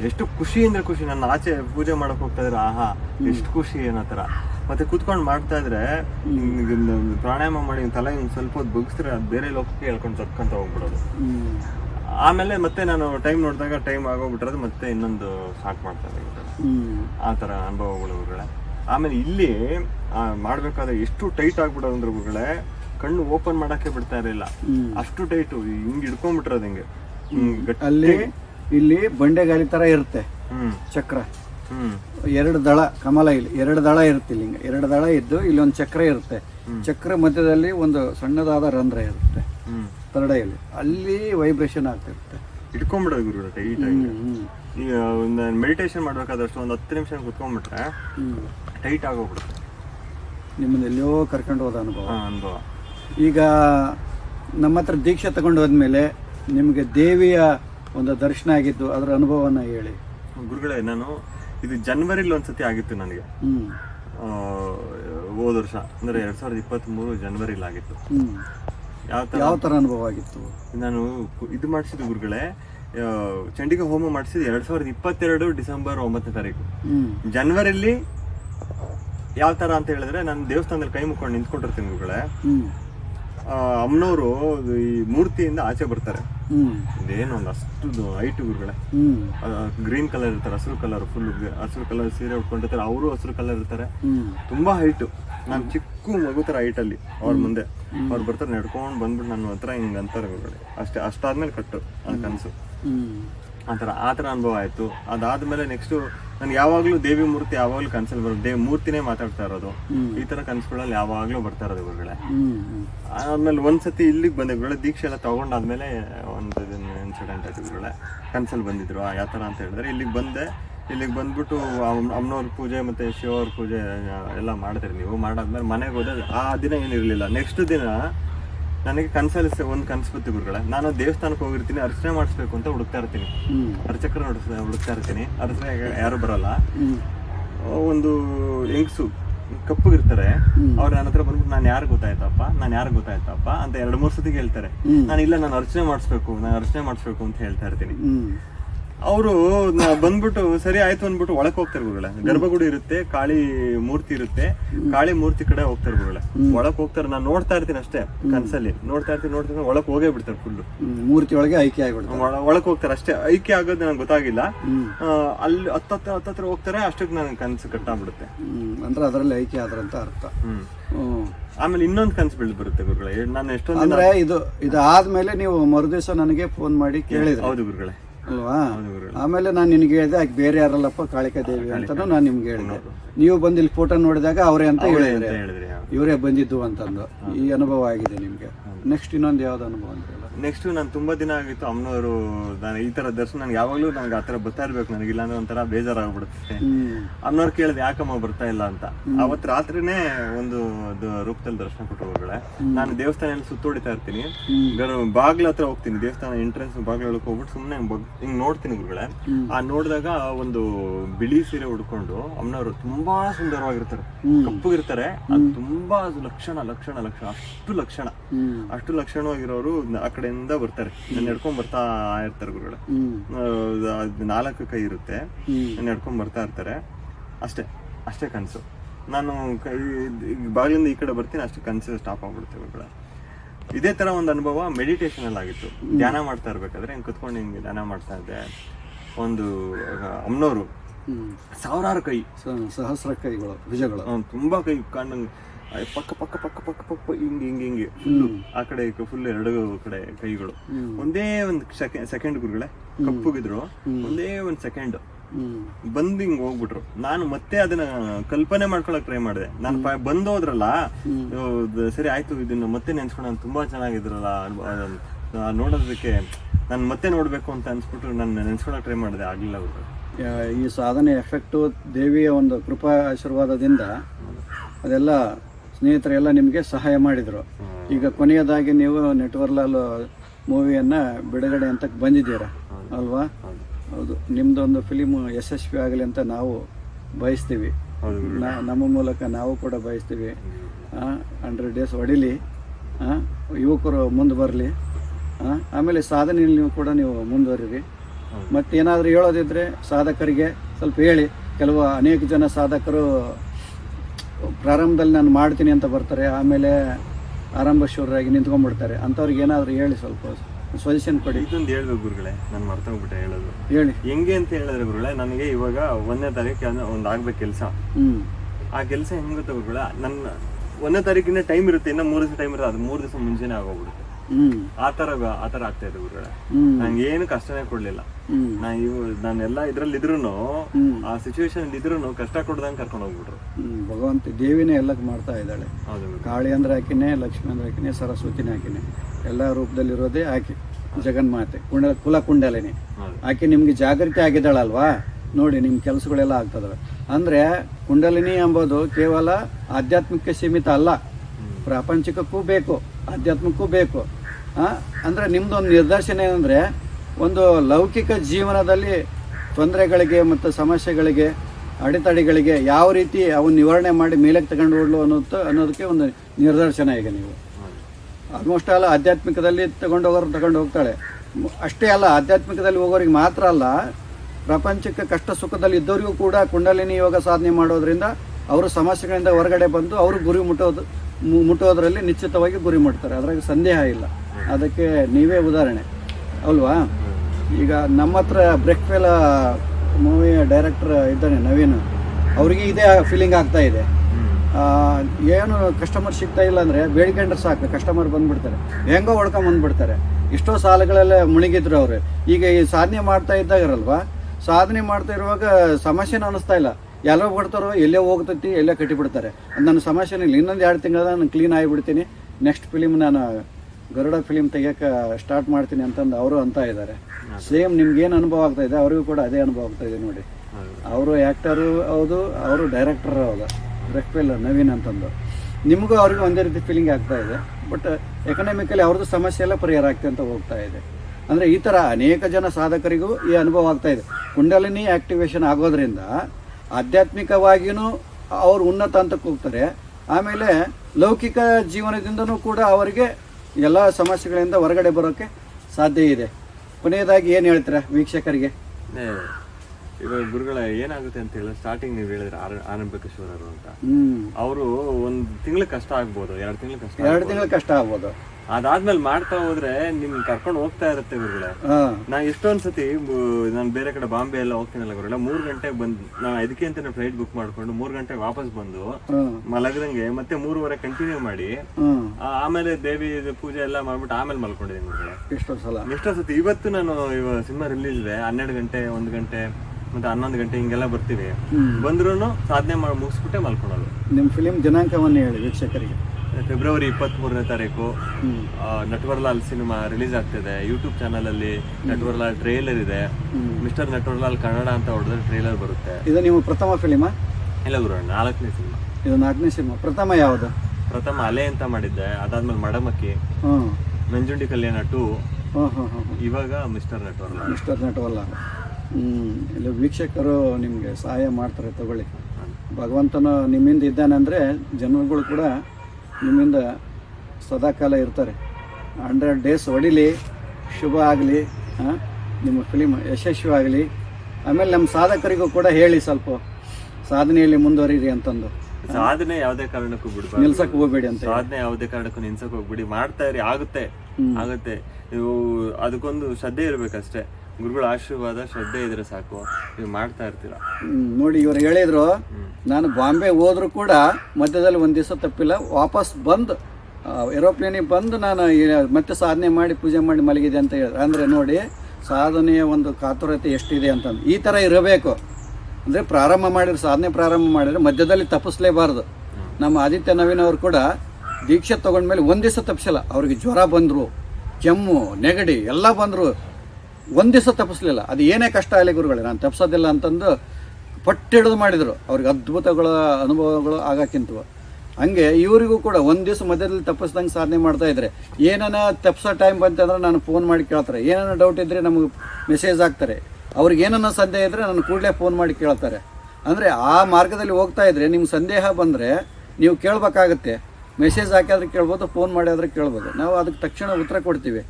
ಎಷ್ಟು ಖುಷಿ ಅಂದ್ರೆ ಖುಷಿ. ನನ್ನ ಆಚೆ ಪೂಜೆ ಮಾಡಕ್ ಹೋಗ್ತಾ ಇದ್ರೆ ಆಹಾ ಎಷ್ಟು ಖುಷಿ ಏನೋ ತರ. ಮತ್ತೆ ಕುತ್ಕೊಂಡು ಮಾಡ್ತಾ ಇದ್ರೆ ಪ್ರಾಣಾಯಾಮ ಮಾಡಿ ತಲೆ ಸ್ವಲ್ಪ ಹೊತ್ತು ಬಗ್ಸಿದ್ರೆ ಅದು ಬೇರೆ ಲೋಕಕ್ಕೆ ಹೇಳ್ಕೊಂಡು ತಪ್ಕೊಂತ ಹೋಗ್ಬಿಡೋದು. ಆಮೇಲೆ ಮತ್ತೆ ನಾನು ಟೈಮ್ ನೋಡಿದಾಗ ಟೈಮ್ ಆಗೋಗ್ಬಿಟ್ರೆ ಮತ್ತೆ ಇನ್ನೊಂದು ಸ್ಟಾರ್ಟ್ ಮಾಡ್ತಾರೆ ಆ ಥರ ಅನುಭವಗಳು ಗುರುಗಳೇ ಆಮೇಲೆ ಇಲ್ಲಿ ಮಾಡಬೇಕಾದ್ರೆ ಎಷ್ಟು ಟೈಟ್ ಆಗ್ಬಿಡೋದು ಅಂದ್ರೆ ಗುರುಗಳೇ ಕಣ್ಣು ಓಪನ್ ಮಾಡಕ್ಕೆ ಬಿಡ್ತಾ ಇರಲಿಲ್ಲ. ಅಷ್ಟು ಟೈಟು ಹಿಂಗ್ ಹಿಡ್ಕೊಂಡ್ಬಿಟ್ರದು ಹಿಂಗೆ. ಅಲ್ಲಿ ಇಲ್ಲಿ ಬಂಡೆಗಾಲಿ ಥರ ಇರುತ್ತೆ ಚಕ್ರ. ಎರಡು ದಳ ಕಮಲ ಇಲ್ಲಿ ಎರಡು ದಳ ಇರುತ್ತೆ ಇಲ್ಲಿ ಎರಡು ದಳ ಇದ್ದು ಇಲ್ಲಿ ಒಂದು ಚಕ್ರ ಇರುತ್ತೆ. ಚಕ್ರ ಮಧ್ಯದಲ್ಲಿ ಒಂದು ಸಣ್ಣದಾದ ರಂಧ್ರ ಇರುತ್ತೆ. ಹ್ಮ್ ತರಡೆಯಲ್ಲಿ ಅಲ್ಲಿ ವೈಬ್ರೇಷನ್ ಆಗ್ತಿರುತ್ತೆ. ಇಟ್ಕೊಂಡ್ಬಿಡೋದು ಗುರುಗಳೇ ಟೈಟ್ ಆಗಿ. ಹ್ಮ್, ಹ್ಮ್, ಈಗ ಒಂದು ಮೆಡಿಟೇಷನ್ ಮಾಡ್ಬೇಕಾದಷ್ಟು ಒಂದು ಹತ್ತು ನಿಮಿಷ ಕುತ್ಕೊಂಡ್ಬಿಟ್ರೆ. ಟೈಟ್ ಆಗೋಗ್ಬಿಡುತ್ತೆ. ನಿಮ್ಮನ್ನ ಎಲ್ಲಿಯೋ ಕರ್ಕೊಂಡು ಹೋದ ಅನುಭವ. ಅನುಭವ. ಈಗ ನಮ್ಮ ಹತ್ರ ದೀಕ್ಷೆ ತಗೊಂಡು ಹೋದ್ಮೇಲೆ ನಿಮಗೆ ದೇವಿಯ ಒಂದು ದರ್ಶನ ಆಗಿದ್ದು ಅದರ ಅನುಭವನ ಹೇಳಿ. ಗುರುಗಳೇ ನಾನು ಇದು ಜನವರಿಲಿ ಒಂದ್ಸತಿ ಆಗಿತ್ತು ನನಗೆ. ಹೋದ ವರ್ಷ ಅಂದ್ರೆ ಎರಡು ಸಾವಿರದ ಇಪ್ಪತ್ತ್ಮೂರು ಜನವರಿಲಿ ಆಗಿತ್ತು. ಯಾವ ತರ? ಥರ ಅನುಭವ ಆಗಿತ್ತು? ನಾನು ಇದು ಮಾಡಿಸಿದ ಗುರುಗಳೇ ಚಂಡಿಕಾ ಹೋಮ ಮಾಡಿಸಿದ ಎರಡ್ ಸಾವಿರದ ಇಪ್ಪತ್ತೆರಡು ಡಿಸೆಂಬರ್ ಒಂಬತ್ತನೇ ತಾರೀಕು. ಜನವರಿಲಿ ಯಾವ ತರ ಅಂತ ಹೇಳಿದ್ರೆ ನಾನು ದೇವಸ್ಥಾನದಲ್ಲಿ ಕೈ ಮುಕ್ಕೊಂಡು ನಿಂತ್ಕೊಂಡಿರ್ತೀನಿ ಗುರುಗಳೇ. ಆ, ಅಮ್ಮನವರು ಈ ಮೂರ್ತಿಯಿಂದ ಆಚೆ ಬರ್ತಾರೆ. ಇದೇನು ಒಂದು ಅಷ್ಟು ಹೈಟ್ ಗುರುಗಳೇ. ಗ್ರೀನ್ ಕಲರ್ ಇರ್ತಾರೆ ಹಸಿರು ಕಲರ್ ಫುಲ್ ಹಸಿರು ಕಲರ್ ಸೀರೆ ಉಟ್ಕೊಂಡಿರ್ತಾರೆ ಅವರು ಹಸಿರು ಕಲರ್ ಇರ್ತಾರೆ. ತುಂಬಾ ಹೈಟ್. ನಾನು ಚಿಕ್ಕ ಮಗು ತರ ಹೈಟ್ ಅಲ್ಲಿ ಅವ್ರ ಮುಂದೆ. ಅವ್ರು ಬರ್ತಾರೆ ನಡ್ಕೊಂಡು ಬಂದ್ಬಿಟ್ಟು ನನ್ನ ಹತ್ರ ಹಿಂಗೆ ಅಂತಾರೆ ಒಳಗಡೆ ಅಷ್ಟೇ ಅಷ್ಟಾದ್ಮೇಲೆ ಕಟ್ಟು ಆ ಕನಸು. ಆ ಥರ ಆ ಥರ ಅನುಭವ ಆಯಿತು. ಅದಾದ್ಮೇಲೆ ನೆಕ್ಸ್ಟು ನನ್ಗೆ ಯಾವಾಗಲೂ ದೇವಿ ಮೂರ್ತಿ ಯಾವಾಗಲೂ ಕನ್ಸಲ್ಲಿ ಬರೋದು ದೇವಿ ಮೂರ್ತಿನೇ ಮಾತಾಡ್ತಾ ಇರೋದು. ಈ ಥರ ಕನಸುಗಳಲ್ಲಿ ಯಾವಾಗಲೂ ಬರ್ತಾ ಇರೋದು ಗುರುಗಳೇ. ಆಮೇಲೆ ಒಂದ್ಸತಿ ಇಲ್ಲಿಗೆ ಬಂದೆ ಗುರುಗಳೇ ದೀಕ್ಷೆ ಎಲ್ಲ ತಗೊಂಡಾದ್ಮೇಲೆ ಒಂದು ಇನ್ಸಿಡೆಂಟ್ ಆಯ್ತು ಗುರುಗಳೇ. ಕನ್ಸಲ್ಲಿ ಬಂದಿದ್ರು ಆ, ಯಾವ ಥರ ಅಂತ ಹೇಳಿದ್ರೆ ಇಲ್ಲಿಗೆ ಬಂದೆ. ಇಲ್ಲಿಗೆ ಬಂದ್ಬಿಟ್ಟು ಅಮ್- ಅಮ್ಮನವ್ರ ಪೂಜೆ ಮತ್ತೆ ಶಿವವ್ರ ಪೂಜೆ ಎಲ್ಲ ಮಾಡ್ತೀರಿ ನೀವು. ಮಾಡಾದ್ಮೇಲೆ ಮನೆಗೆ ಹೋದಾಗ ಆ ದಿನ ಏನಿರಲಿಲ್ಲ ನೆಕ್ಸ್ಟ್ ದಿನ ನನಗೆ ಕನ್ಸಲ್ಲಿ ಒಂದ್ ಕನ್ಸು ಬತ್ತಿ ಗುರುಗಳೇ. ನಾನು ದೇವಸ್ಥಾನಕ್ಕೆ ಹೋಗಿರ್ತೀನಿ ಅರ್ಚನೆ ಮಾಡಿಸ್ಬೇಕು ಅಂತ ಹುಡುಕ್ತಾ ಇರ್ತೀನಿ. ಅರ್ಚಕರ ಹುಡುಕ್ತಾ ಇರ್ತೀನಿ. ಅರ್ಚನೆ ಯಾರು ಬರಲ್ಲ. ಒಂದು ಹೆಂಗಸು ಕಪ್ಪಗಿರ್ತಾರೆ. ಅವ್ರು ನನ್ನ ಹತ್ರ ಬಂದ್ಬಿಟ್ಟು ನಾನು ಯಾರು ಗೊತ್ತಾಯ್ತಪ್ಪ? ನಾನು ಯಾರು ಗೊತ್ತಾಯ್ತಪ್ಪ? ಅಂತ ಎರಡು ಮೂರು ಸತಿ ಹೇಳ್ತಾರೆ. ನಾನು ಇಲ್ಲ ನಾನು ಅರ್ಚನೆ ಮಾಡಿಸ್ಬೇಕು ನಾನು ಅರ್ಚನೆ ಮಾಡಿಸ್ಬೇಕು ಅಂತ ಹೇಳ್ತಾ ಇರ್ತೀನಿ. ಅವರು ಬಂದ್ಬಿಟ್ಟು ಸರಿ ಆಯ್ತು ಅಂದ್ಬಿಟ್ಟು ಒಳಕ್ ಹೋಗ್ತಾರೆ ಗುರುಗಳೇ. ಗರ್ಭಗುಡಿ ಇರುತ್ತೆ ಕಾಳಿ ಮೂರ್ತಿ ಇರುತ್ತೆ ಕಾಳಿ ಮೂರ್ತಿ ಕಡೆ ಹೋಗ್ತಾರೆ ಗುರುಗಳ. ಒಳಕ್ ಹೋಗ್ತಾರೆ ನಾನು ನೋಡ್ತಾ ಇರ್ತೀನಿ ಅಷ್ಟೇ ಕನ್ಸಲ್ಲಿ. ನೋಡ್ತಾ ಇರ್ತೀನಿ ನೋಡ್ತಾ ಒಳಕ್ ಹೋಗೇ ಬಿಡ್ತಾರೆ ಫುಲ್ ಮೂರ್ತಿ ಒಳಗೆ ಐಕ್ಯ ಆಗಿಬಿಡ್ತಾರೆ ಒಳ- ಒಳಕ್ ಹೋಗ್ತಾರೆ ಅಷ್ಟೇ. ಐಕ್ಯ ಆಗೋದು ನನಗೆ ಗೊತ್ತಾಗಿಲ್ಲ. ಅಲ್ಲಿ ಹತ್ತತ್ರ ಹತ್ತತ್ರ ಹೋಗ್ತಾರೆ ಅಷ್ಟಕ್ಕೆ ನನಗೆ ಕನ್ಸು ಕಟ್ಟಾಗ್ಬಿಡುತ್ತೆ. ಅಂದ್ರೆ ಅದರಲ್ಲಿ ಐಕ್ಯ ಆದ್ರಂತ ಅರ್ಥ. ಆಮೇಲೆ ಇನ್ನೊಂದು ಕನ್ಸು ಬೀಳ್ ಬರುತ್ತೆ ಗುರುಗಳೇ. ನಾನು ಎಷ್ಟೊಂದು ಅಂದ್ರೆ ಇದು ಇದಾದ್ಮೇಲೆ ನೀವು ಮರುದಿವಸ ನನಗೆ ಫೋನ್ ಮಾಡಿ ಕೇಳಿದ್ರೆ. ಹೌದು ಗುರುಗಳೇ. ಅಲ್ವಾ? ಆಮೇಲೆ ನಾನು ನಿನಗೆ ಹೇಳಿದೆ ಆಕೆ ಬೇರೆ ಯಾರಲ್ಲಪ್ಪ ಕಾಳಿಕಾ ದೇವಿ ಅಂತಲೂ ನಾನು ನಿಮ್ಗೆ ಹೇಳಿದೆ. ನೀವು ಬಂದು ಇಲ್ಲಿ ಫೋಟೋ ನೋಡಿದಾಗ ಅವರೇ ಅಂತ ಹೇಳಿದ್ರೆ. ಇವರೇ ಬಂದಿದ್ದು ಅಂತಂದು. ಈ ಅನುಭವ ಆಗಿದೆ ನಿಮಗೆ. ನೆಕ್ಸ್ಟ್ ಇನ್ನೊಂದು ಯಾವ್ದು ಅನುಭವ ಅಂದ್ರಲ್ಲ ನೆಕ್ಸ್ಟ್ ನಾನು ತುಂಬಾ ದಿನ ಆಗಿತ್ತು ಅಮ್ಮನವರು ನಾನು ಈ ತರ ದರ್ಶನ ನನಗೆ ಯಾವಾಗಲೂ ನನಗೆ ಆ ಥರ ಬರ್ತಾ ಇರ್ಬೇಕು. ನನಗೆ ಇಲ್ಲಾಂದ್ರೆ ಒಂಥರ ಬೇಜಾರಾಗ್ಬಿಡುತ್ತೆ. ಅಮ್ಮನವ್ರು ಕೇಳಿದೆ ಯಾಕಮ್ಮ ಬರ್ತಾ ಇಲ್ಲ ಅಂತ. ಅವತ್ತು ರಾತ್ರಿನೇ ಒಂದು ರೂಪದಲ್ಲಿ ದರ್ಶನ ಕೊಟ್ಟು ಹೋಗ್ಬೇಡ ನಾನು ದೇವಸ್ಥಾನ ಸುತ್ತೋಡಿತಾ ಇರ್ತೀನಿ. ಬಾಗ್ಲ ಹತ್ರ ಹೋಗ್ತೀನಿ. ದೇವಸ್ಥಾನ ಎಂಟ್ರೆನ್ಸ್ ಬಾಗ್ಲ ಒಳಗೆ ಹೋಗ್ಬಿಟ್ಟು ಸುಮ್ಮನೆ ಹಿಂಗ್ ನೋಡ್ತೀನಿ ಗುರುಗಳೇ ಆ ನೋಡಿದಾಗ ಒಂದು ಬಿಳಿ ಸೀರೆ ಉಡ್ಕೊಂಡು ಅಮ್ಮನವರು ತುಂಬಾ ಸುಂದರವಾಗಿರ್ತಾರೆ. ಕಪ್ಪಗಿರ್ತಾರೆ. ಅದು ತುಂಬಾ ಲಕ್ಷಣ ಲಕ್ಷಣ ಲಕ್ಷಣ. ಅಷ್ಟು ಲಕ್ಷಣ. ಅಷ್ಟು ಲಕ್ಷಣವಾಗಿರೋರು ಆ ಕಡೆಯಿಂದ ಬರ್ತಾರೆ. ನಡ್ಕೊಂಡ್ ಬರ್ತಾ ಇರ್ತಾರೆ ಗುರುಗಳು. ನಾಲ್ಕು ಕೈ ಇರುತ್ತೆ. ನಡ್ಕೊಂಡ್ ಬರ್ತಾ ಇರ್ತಾರೆ. ಅಷ್ಟೇ ಅಷ್ಟೇ ಕನಸು. ನಾನು ಕೈ ಬಾಗಿಲಿಂದ ಈ ಕಡೆ ಬರ್ತೀನಿ ಅಷ್ಟು ಕನಸು ಸ್ಟಾಪ್ ಆಗ್ಬಿಡುತ್ತೆ ಗುರುಗಳ. ಇದೇ ತರ ಒಂದು ಅನುಭವ ಮೆಡಿಟೇಷನ್ ಅಲ್ಲಿ ಆಗಿತ್ತು. ಧ್ಯಾನ ಮಾಡ್ತಾ ಇರ್ಬೇಕಾದ್ರೆ ಹಿಂಗ್ ಕುತ್ಕೊಂಡು ಹಿಂಗೆ ಧ್ಯಾನ ಮಾಡ್ತಾ ಇದ್ದೆ. ಒಂದು ಅಮ್ನೋರು. ಸಾವಿರಾರು ಕೈ. ಸಹಸ್ರ ಕೈಗಳು ಬೀಜಗಳು ತುಂಬಾ ಕೈ ಕಂಡಂಗೆ ಪಕ್ಕ ಪಕ್ಕ ಪಕ್ಕ ಪಕ್ಕ ಪಕ್ಕ ಹಿಂಗೆ ಹಿಂಗೆ ಹಿಂಗೆ ಫುಲ್ಲು ಆ ಕಡೆ ಫುಲ್ ಎರಡು ಕಡೆ ಕೈಗಳು. ಒಂದೇ ಒಂದು ಸೆಕೆಂಡ್ ಗುರುಗಳೇ ಕಪ್ಪುಗಿದ್ರು ಒಂದೇ ಒಂದು ಸೆಕೆಂಡ್ ಬಂದ್ ಹಿಂಗ್ ಹೋಗ್ಬಿಟ್ರು. ನಾನು ಮತ್ತೆ ಅದನ್ನ ಕಲ್ಪನೆ ಮಾಡ್ಕೊಳಕ್ ಟ್ರೈ ಮಾಡಿದೆ. ನಾನು ಬಂದ್ ಹೋದ್ರಲ್ಲ ಸರಿ ಆಯ್ತು ಇದನ್ನ ಮತ್ತೆ ನೆನ್ಸ್ಕೊಂಡು ನಾನು ತುಂಬಾ ಚೆನ್ನಾಗಿದ್ರಲ್ಲ ನೋಡೋದಕ್ಕೆ ನಾನು ಮತ್ತೆ ನೋಡ್ಬೇಕು ಅಂತ ಅನ್ಸ್ಬಿಟ್ಟು ನಾನು ನೆನ್ಸ್ಕೊಳಕ್ ಟ್ರೈ ಮಾಡಿದೆ ಆಗ್ಲಿಲ್ಲ ಅವರು ಈ ಸಾಧನೆ ಎಫೆಕ್ಟು ದೇವಿಯ ಒಂದು ಕೃಪಾ ಆಶೀರ್ವಾದದಿಂದ ಅದೆಲ್ಲ ಸ್ನೇಹಿತರೆಲ್ಲ ನಿಮಗೆ ಸಹಾಯ ಮಾಡಿದರು. ಈಗ ಕೊನೆಯದಾಗಿ ನೀವು ನೆಟ್ವರ್ಲಾಲ್ ಮೂವಿಯನ್ನು ಬಿಡುಗಡೆ ಅಂತ ಬಂದಿದ್ದೀರಾ? ಅಲ್ವಾ? ಹೌದು. ನಿಮ್ಮದೊಂದು ಫಿಲಿಮ್ ಯಶಸ್ವಿ ಆಗಲಿ ಅಂತ ನಾವು ಬಯಸ್ತೀವಿ. ನಾ- ನಮ್ಮ ಮೂಲಕ ನಾವು ಕೂಡ ಬಯಸ್ತೀವಿ. ಹಂಡ್ರೆಡ್ ಡೇಸ್ ಹೊಡಿಲಿ. ಯುವಕರು ಮುಂದೆ ಬರಲಿ. ಆಮೇಲೆ ಸಾಧನೆಯಲ್ಲಿ ನೀವು ಕೂಡ ನೀವು ಮುಂದುವರಿರಿ. ಮತ್ತೇನಾದರೂ ಹೇಳೋದಿದ್ರೆ ಸಾಧಕರಿಗೆ ಸ್ವಲ್ಪ ಹೇಳಿ. ಕೆಲವು ಅನೇಕ ಜನ ಸಾಧಕರು ಪ್ರಾರಂಭದಲ್ಲಿ ನಾನು ಮಾಡ್ತೀನಿ ಅಂತ ಬರ್ತಾರೆ ಆಮೇಲೆ ಆರಂಭಶೂರರಾಗಿ ನಿಂತ್ಕೊಂಡ್ಬಿಡ್ತಾರೆ. ಅಂಥವ್ರಿಗೆ ಏನಾದರೂ ಹೇಳಿ ಸ್ವಲ್ಪ ಸಜೆಷನ್ ಕೊಡಿ. ಇದೊಂದು ಹೇಳ್ಬೇಕು ಗುರುಗಳೇ ನಾನು ಮರ್ತೋಗ್ಬಿಟ್ಟೆ ಹೇಳೋದು. ಹೇಳಿ. ಹೆಂಗೆ ಅಂತ ಹೇಳಿದ್ರೆ ಗುರುಗಳೇ ನನಗೆ ಇವಾಗ ಒಂದನೇ ತಾರೀಕು ಒಂದು ಆಗ್ಬೇಕು ಕೆಲಸ. ಆ ಕೆಲಸ ಹೆಂಗೆ ಗೊತ್ತಾ ಗುರುಗಳೇ ನನ್ನ ಒಂದನೇ ತಾರೀಕಿನ ಟೈಮ್ ಇರುತ್ತೆ ಇನ್ನ ಮೂರು ದಿವಸ ಟೈಮ್ ಇರುತ್ತೆ ಅದು ಮೂರು ದಿವಸ ಮುಂಚೆನೇ ಆಗೋಗ್ಬಿಡುತ್ತೆ. ಆ ತರ ಆ ತರ ಆಗ್ತಾ ಇದೆ ಗುರುಗಳೇ. ನಂಗೆ ಏನು ಕಷ್ಟನೇ ಕೊಡ್ಲಿಲ್ಲ. ನಾ ಇವು ನಾನೆಲ್ಲ ಇದ್ರಲ್ಲಿ ಇದ್ರು ಆ ಸಿಚುವೇಶನ್ ಇದ್ರು ಕಷ್ಟ ಕೊಡ್ದಂಗೆ ಕರ್ಕೊಂಡು ಹೋಗ್ಬಿಟ್ರು. ಭಗವಂತ ದೇವಿನೇ ಎಲ್ಲಕ್ಕೆ ಮಾಡ್ತಾ ಇದ್ದಾಳೆ. ಕಾಳಿ ಅಂದ್ರೆ ಆಕಿನೇ ಲಕ್ಷ್ಮಿ ಅಂದ್ರೆ ಆಕಿನೇ ಸರಸ್ವತಿನೇ ಆಕಿನೇ. ಎಲ್ಲ ರೂಪದಲ್ಲಿರೋದೇ ಆಕೆ ಜಗನ್ಮಾತೆ ಕುಂಡ ಕುಲ ಕುಂಡಲಿನಿ. ಆಕೆ ನಿಮ್ಗೆ ಜಾಗೃತಿ ಆಗಿದ್ದಾಳಲ್ವಾ? ನೋಡಿ ನಿಮ್ಮ ಕೆಲಸಗಳೆಲ್ಲ ಆಗ್ತದವೆ. ಅಂದರೆ ಕುಂಡಲಿನಿ ಎಂಬುದು ಕೇವಲ ಆಧ್ಯಾತ್ಮಿಕ ಸೀಮಿತ ಅಲ್ಲ. ಪ್ರಾಪಂಚಿಕಕ್ಕೂ ಬೇಕು ಆಧ್ಯಾತ್ಮಕ್ಕೂ ಬೇಕು. ಅಂದ್ರೆ ನಿಮ್ಮದೊಂದು ನಿರ್ದೇಶನ ಏನಂದರೆ, ಒಂದು ಲೌಕಿಕ ಜೀವನದಲ್ಲಿ ತೊಂದರೆಗಳಿಗೆ ಮತ್ತು ಸಮಸ್ಯೆಗಳಿಗೆ, ಅಡೆತಡೆಗಳಿಗೆ ಯಾವ ರೀತಿ ಅವು ನಿವಾರಣೆ ಮಾಡಿ ಮೇಲಕ್ಕೆ ತಗೊಂಡು ಹೋಗ್ಲು ಅನ್ನೋದು ಅನ್ನೋದಕ್ಕೆ ಒಂದು ನಿರ್ದರ್ಶನ ಈಗ ನೀವು. ಆಲ್ಮೋಸ್ಟ್ ಆಲ್ ಆಧ್ಯಾತ್ಮಿಕದಲ್ಲಿ ತಗೊಂಡು ಹೋಗೋರು ತಗೊಂಡು ಹೋಗ್ತಾಳೆ ಅಷ್ಟೇ ಅಲ್ಲ, ಆಧ್ಯಾತ್ಮಿಕದಲ್ಲಿ ಹೋಗೋರಿಗೆ ಮಾತ್ರ ಅಲ್ಲ, ಪ್ರಪಂಚಕ್ಕೆ ಕಷ್ಟ ಸುಖದಲ್ಲಿ ಇದ್ದವರಿಗೂ ಕೂಡ ಕುಂಡಲಿನಿ ಯೋಗ ಸಾಧನೆ ಮಾಡೋದ್ರಿಂದ ಅವರು ಸಮಸ್ಯೆಗಳಿಂದ ಹೊರಗಡೆ ಬಂದು ಅವರು ಗುರಿ ಮುಟ್ಟೋದು ಮುಟ್ಟೋದ್ರಲ್ಲಿ ನಿಶ್ಚಿತವಾಗಿ ಗುರಿ ಮುಟ್ತಾರೆ. ಅದ್ರಾಗ ಸಂದೇಹ ಇಲ್ಲ. ಅದಕ್ಕೆ ನೀವೇ ಉದಾಹರಣೆ. ಅಲ್ವಾ? ಈಗ ನಮ್ಮ ಹತ್ರ ಬ್ರೇಕ್ಫೇಲ ಮೂವಿಯ ಡೈರೆಕ್ಟರ್ ಇದ್ದಾನೆ ನವೀನ್. ಅವರಿಗೆ ಇದೇ ಫೀಲಿಂಗ್ ಆಗ್ತಾ ಇದೆ. ಏನು ಕಸ್ಟಮರ್ ಸಿಗ್ತಾ ಇಲ್ಲ ಅಂದರೆ ಬೇಡ್ಕೊಂಡ್ರೆ ಸಾಕು. ಕಸ್ಟಮರ್ ಬಂದ್ಬಿಡ್ತಾರೆ. ಹೆಂಗೋ ಬಂದ್ಬಿಡ್ತಾರೆ. ಎಷ್ಟೋ ಸಾಲಗಳೆಲ್ಲ ಮುಳುಗಿದ್ರು ಅವರು. ಈಗ ಈ ಸಾಧನೆ ಮಾಡ್ತಾ ಇದ್ದಾಗರಲ್ವಾ? ಸಾಧನೆ ಮಾಡ್ತಾ ಇರುವಾಗ ಸಮಸ್ಯೆನೂ ಅನಿಸ್ತಾ ಇಲ್ಲ. ಎಲ್ಲೋ ಬಿಡ್ತಾರೋ ಎಲ್ಲೇ ಹೋಗ್ತೈತಿ ಎಲ್ಲೇ ಕಟ್ಟಿಬಿಡ್ತಾರೆ. ನನ್ನ ಸಮಸ್ಯೆನಿಲ್ಲ ಇನ್ನೊಂದು ಎರಡು ತಿಂಗಳ ನಾನು ಕ್ಲೀನ್ ಆಗಿಬಿಡ್ತೀನಿ. ನೆಕ್ಸ್ಟ್ ಫಿಲಿಮ್ ನಾನು ಗರುಡ ಫಿಲಿಮ್ ತೆಗಿಯೋಕೆ ಸ್ಟಾರ್ಟ್ ಮಾಡ್ತೀನಿ ಅಂತಂದು ಅವರು ಅಂತ ಇದ್ದಾರೆ ಸೇಮ್ ನಿಮ್ಗೇನು ಅನುಭವ ಆಗ್ತಾ ಇದೆ ಅವ್ರಿಗೂ ಕೂಡ ಅದೇ ಅನುಭವ ಆಗ್ತಾ ಇದೆ ನೋಡಿ. ಅವರು ಆ್ಯಕ್ಟರು ಹೌದು ಅವರು ಡೈರೆಕ್ಟರ್ ಹೌದು. ರೆಕ್ಪೆಲ್ ನವೀನ್ ಅಂತಂದು. ನಿಮಗೂ ಅವ್ರಿಗೂ ಒಂದೇ ರೀತಿ ಫೀಲಿಂಗ್ ಆಗ್ತಾ ಇದೆ ಬಟ್ ಎಕನಾಮಿಕಲಿ ಅವ್ರದ್ದು ಸಮಸ್ಯೆ ಎಲ್ಲ ಪರಿಹಾರ ಆಗ್ತದೆ ಅಂತ ಹೋಗ್ತಾ ಇದೆ. ಅಂದರೆ ಈ ಥರ ಅನೇಕ ಜನ ಸಾಧಕರಿಗೂ ಈ ಅನುಭವ ಆಗ್ತಾ ಇದೆ. ಕುಂಡಲಿನಿ ಆ್ಯಕ್ಟಿವೇಶನ್ ಆಗೋದ್ರಿಂದ ಆಧ್ಯಾತ್ಮಿಕವಾಗಿಯೂ ಅವರು ಉನ್ನತ ಹಂತಕ್ಕೆ ಹೋಗ್ತಾರೆ ಆಮೇಲೆ ಲೌಕಿಕ ಜೀವನದಿಂದನೂ ಕೂಡ ಅವರಿಗೆ ಎಲ್ಲ ಸಮಸ್ಯೆಗಳಿಂದ ಹೊರಗಡೆ ಬರೋಕ್ಕೆ ಸಾಧ್ಯ ಇದೆ. ಕೊನೆಯದಾಗಿ ಏನು ಹೇಳ್ತೀರಾ ವೀಕ್ಷಕರಿಗೆ? ಇವಾಗ ಗುರುಗಳ ಏನಾಗುತ್ತೆ ಅಂತ ಹೇಳಿದ್ರೆ ಸ್ಟಾರ್ಟಿಂಗ್ ನೀವು ಹೇಳಿದ್ರೆ ಆರಂಭಿಕೇಶ್ವರರು ಅಂತ. ಹ್ಮ್. ಅವರು ಒಂದು ತಿಂಗಳು ಕಷ್ಟ ಆಗ್ಬೋದು ಎರಡು ತಿಂಗಳು ಕಷ್ಟ ಎರಡು. ತಿಂಗಳು ಕಷ್ಟ ಆಗ್ಬೋದು. ಅದಾದ್ಮೇಲೆ ಮಾಡ್ತಾ ಹೋದ್ರೆ ನಿಮ್ ಕರ್ಕೊಂಡು ಹೋಗ್ತಾ ಇರುತ್ತೆ ಗುರುಗಳೇ. ನಾ ಎಷ್ಟೊಂದ್ ಸತಿ ನಾನು ಬೇರೆ ಕಡೆ ಬಾಂಬೆ ಎಲ್ಲ ಹೋಗ್ತೀನಲ್ಲ ಗುರುಗಳ ಮೂರ್ ಗಂಟೆಗೆ ಬಂದು ನಾ ಅದಕ್ಕೆ ಅಂತಾನೆ ಫ್ಲೈಟ್ ಬುಕ್ ಮಾಡ್ಕೊಂಡು ಮೂರ್ ಗಂಟೆಗೆ ವಾಪಸ್ ಬಂದು ಮಲಗದಂಗೆ ಮತ್ತೆ ಮೂರುವರೆ ಕಂಟಿನ್ಯೂ ಮಾಡಿ ಆ- ಆಮೇಲೆ ದೇವಿ ಪೂಜೆ ಎಲ್ಲ ಮಾಡ್ಬಿಟ್ಟು ಆಮೇಲೆ ಮಲ್ಕೊಂಡಿದ್ದೀನಿ ಗುರುಗಳೇ. ಎಷ್ಟೋ ಸಲ ಎಷ್ಟೋ ಸತಿ ಇವತ್ತು ನಾನು ಇವಾಗ ಸಿನಿಮಾ ರಿಲೀಸ್ ಇದೆ ಹನ್ನೆರಡು ಗಂಟೆ ಒಂದ್ ಗಂಟೆ. ಮತ್ತೆ ಹನ್ನೊಂದು ಗಂಟೆ ಹಿಂಗೆಲ್ಲ ಬರ್ತೀವಿ. ಬಂದ್ರೂ ಸಾಧನೆ ಮಾಡಿ ಮುಗಿಸ್ಬಿಟ್ಟೆ ಮಲ್ಕೊಳ್ಳೋದು ನಿಮ್ಮ ಫಿಲಿಮ್ ದಿನಾಂಕವನ್ನು ಹೇಳಿ ವೀಕ್ಷಕರಿಗೆ. ಫೆಬ್ರವರಿ ಇಪ್ಪತ್ತ್ ಮೂರನೇ ತಾರೀಕು ನಟ್ವರ್ಲಾಲ್ ಸಿನಿಮಾ ರಿಲೀಸ್ ಆಗ್ತಿದೆ. ಯೂಟ್ಯೂಬ್ ಚಾನಲ್ ಅಲ್ಲಿ ನಟ್ವರ್ಲಾಲ್ ಟ್ರೇಲರ್ ಇದೆ. ಮಿಸ್ಟರ್ ನಟ್ವರ್ಲಾಲ್ ಕನ್ನಡ ಅಂತ ಹೊಡೆದ್ರೆ ಟ್ರೇಲರ್ ಬರುತ್ತೆ. ಇದು ನಿಮ್ಮ ಪ್ರಥಮ ಫಿಲಿಮ ಇಲ್ಲ ಗುರು ನಾಲ್ಕನೇ ಸಿನಿಮಾ. ಇದು ನಾಲ್ಕನೇ ಸಿನಿಮಾ. ಪ್ರಥಮ ಯಾವುದು? ಪ್ರಥಮ ಅಲೆ ಅಂತ ಮಾಡಿದ್ದೆ. ಅದಾದ್ಮೇಲೆ ಮಡಮಕ್ಕಿ ಮಂಜುಂಡಿ ನಂಜುಂಡಿ ಕಲ್ಯಾಣ ಟು. ಇವಾಗ ಮಿಸ್ಟರ್ ನಟ್ವರ್ಲಾಲ್. ಮಿಸ್ಟರ್ ನಟವಲ್ಲ ಹ್ಞೂ ಇಲ್ಲಿ ವೀಕ್ಷಕರು ನಿಮಗೆ ಸಹಾಯ ಮಾಡ್ತಾರೆ ತಗೊಳ್ಳಿ. ಭಗವಂತನು ನಿಮ್ಮಿಂದ ಇದ್ದಾನಂದರೆ ಜನಗಳು ಕೂಡ ನಿಮ್ಮಿಂದ ಸದಾಕಾಲ ಇರ್ತಾರೆ. ಹಂಡ್ರೆಡ್ ಡೇಸ್ ಹೊಡಿಲಿ ಶುಭ ಆಗಲಿ ನಿಮ್ಮ ಫಿಲಿಮ್ ಯಶಸ್ವಿ ಆಗಲಿ ಆಮೇಲೆ ನಮ್ಮ ಸಾಧಕರಿಗೂ ಕೂಡ ಹೇಳಿ ಸ್ವಲ್ಪ ಸಾಧನೆಯಲ್ಲಿ ಮುಂದುವರಿರಿ ಅಂತಂದು. ಸಾಧನೆ ಯಾವುದೇ ಕಾರಣಕ್ಕೂ ಬಿಡ್ಬಾರ್ದು. ನಿಲ್ಸಕ್ಕೆ ಹೋಗ್ಬೇಡಿ ಅಂತ ಸಾಧನೆ ಯಾವುದೇ ಕಾರಣಕ್ಕೂ ನಿಲ್ಸಕ್ ಹೋಗ್ಬಿಡಿ. ಮಾಡ್ತಾ ಇರಿ ಆಗುತ್ತೆ. ಆಗುತ್ತೆ. ನೀವು ಅದಕ್ಕೊಂದು ಶ್ರದ್ಧೆ ಇರ್ಬೇಕಷ್ಟೇ. ಗುರುಗಳ ಆಶೀರ್ವಾದ, ಶ್ರದ್ಧೆ ಇದ್ರೆ ಸಾಕು. ನೀವು ಮಾಡ್ತಾ ಇರ್ತೀರಾ? ನೋಡಿ, ಇವ್ರು ಹೇಳಿದ್ರು, ನಾನು ಬಾಂಬೆ ಹೋದ್ರು ಕೂಡ ಮಧ್ಯದಲ್ಲಿ ಒಂದು ದಿವಸ ತಪ್ಪಿಲ್ಲ. ವಾಪಸ್ ಬಂದು ಏರೋಪ್ಲೇನಿಗೆ ಬಂದು ನಾನು ಮತ್ತೆ ಸಾಧನೆ ಮಾಡಿ, ಪೂಜೆ ಮಾಡಿ ಮಲಗಿದೆ ಅಂತ ಹೇಳಿದ್ರು. ಅಂದರೆ ನೋಡಿ, ಸಾಧನೆಯ ಒಂದು ಕಾತುರತೆ ಎಷ್ಟಿದೆ ಅಂತಂದು. ಈ ಥರ ಇರಬೇಕು. ಅಂದರೆ ಪ್ರಾರಂಭ ಮಾಡಿದ್ರೆ, ಸಾಧನೆ ಪ್ರಾರಂಭ ಮಾಡಿದ್ರೆ ಮಧ್ಯದಲ್ಲಿ ತಪ್ಪಿಸ್ಲೇಬಾರ್ದು. ನಮ್ಮ ಆದಿತ್ಯ ನವೀನ್ ಅವರು ಕೂಡ ದೀಕ್ಷೆ ತೊಗೊಂಡ್ಮೇಲೆ ಒಂದು ದಿವಸ ತಪ್ಪಿಸಲ್ಲ ಅವ್ರಿಗೆ ಜ್ವರ ಬಂದರು, ಕೆಮ್ಮು, ನೆಗಡಿ ಎಲ್ಲ ಬಂದರು. ಒಂದು ದಿವಸ ತಪ್ಪಿಸ್ಲಿಲ್ಲ. ಅದು ಏನೇ ಕಷ್ಟ ಆಗಲಿ ಗುರುಗಳೇ, ನಾನು ತಪ್ಪಿಸೋದಿಲ್ಲ ಅಂತಂದು ಪಟ್ಟಿಡಿದು ಮಾಡಿದರು. ಅವ್ರಿಗೆ ಅದ್ಭುತಗಳ ಅನುಭವಗಳು ಆಗಕ್ಕಿಂತವ ಹಂಗೆ ಇವರಿಗೂ ಕೂಡ ಒಂದು ದಿವಸ ಮಧ್ಯದಲ್ಲಿ ತಪ್ಪಿಸ್ದಂಗೆ ಸಾಧನೆ ಮಾಡ್ತಾ ಇದ್ದಾರೆ ಏನಾನ ತಪ್ಪಿಸೋ ಟೈಮ್ ಬಂತಂದ್ರೆ ನಾನು ಫೋನ್ ಮಾಡಿ ಕೇಳ್ತಾರೆ. ಏನಾನ ಡೌಟ್ ಇದ್ದರೆ ನಮಗೆ ಮೆಸೇಜ್ ಹಾಕ್ತಾರೆ. ಅವ್ರಿಗೆ ಏನನ್ನ ಸಂದೇಹ ಇದ್ದರೆ ನಾನು ಕೂಡಲೇ ಫೋನ್ ಮಾಡಿ ಕೇಳ್ತಾರೆ. ಅಂದರೆ ಆ ಮಾರ್ಗದಲ್ಲಿ ಹೋಗ್ತಾ ಇದ್ರೆ ನಿಮ್ಗೆ ಸಂದೇಹ ಬಂದರೆ ನೀವು ಕೇಳಬೇಕಾಗತ್ತೆ. ಮೆಸೇಜ್ ಹಾಕಿದ್ರೆ ಕೇಳ್ಬೋದು ಫೋನ್ ಮಾಡಿದ್ರೆ ಕೇಳ್ಬೋದು. ನಾವು ಅದಕ್ಕೆ ತಕ್ಷಣ ಉತ್ತರ ಕೊಡ್ತೀವಿ.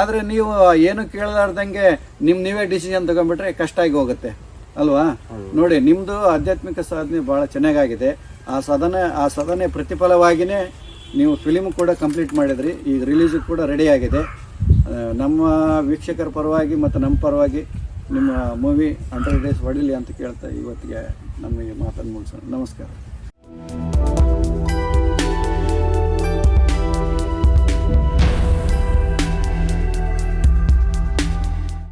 ಆದರೆ ನೀವು ಏನು ಕೇಳಲಾರ್ದಂಗೆ ನಿಮ್ಮ ನೀವೇ ಡಿಸಿಷನ್ ತಗೊಂಡ್ಬಿಟ್ರೆ ಕಷ್ಟ ಆಗಿ ಹೋಗುತ್ತೆ. ಅಲ್ವಾ? ನೋಡಿ ನಿಮ್ಮದು ಆಧ್ಯಾತ್ಮಿಕ ಸಾಧನೆ ಭಾಳ ಚೆನ್ನಾಗಾಗಿದೆ. ಆ ಸಾಧನೆ ಆ ಸಾಧನೆ ಪ್ರತಿಫಲವಾಗಿಯೇ ನೀವು ಫಿಲಿಮ್ ಕೂಡ ಕಂಪ್ಲೀಟ್ ಮಾಡಿದ್ರಿ. ಈಗ ರಿಲೀಸು ಕೂಡ ರೆಡಿ ಆಗಿದೆ. ನಮ್ಮ ವೀಕ್ಷಕರ ಪರವಾಗಿ ಮತ್ತು ನಮ್ಮ ಪರವಾಗಿ ನಿಮ್ಮ ಮೂವಿ ಹಂಡ್ರೆಡ್ ಡೇಸ್ ಹೊಡಿಲಿ ಅಂತ ಕೇಳ್ತಾ ಇವತ್ತಿಗೆ ನಮಗೆ ಮಾತನ್ನು ಮುಗಿಸೋಣ. ನಮಸ್ಕಾರ.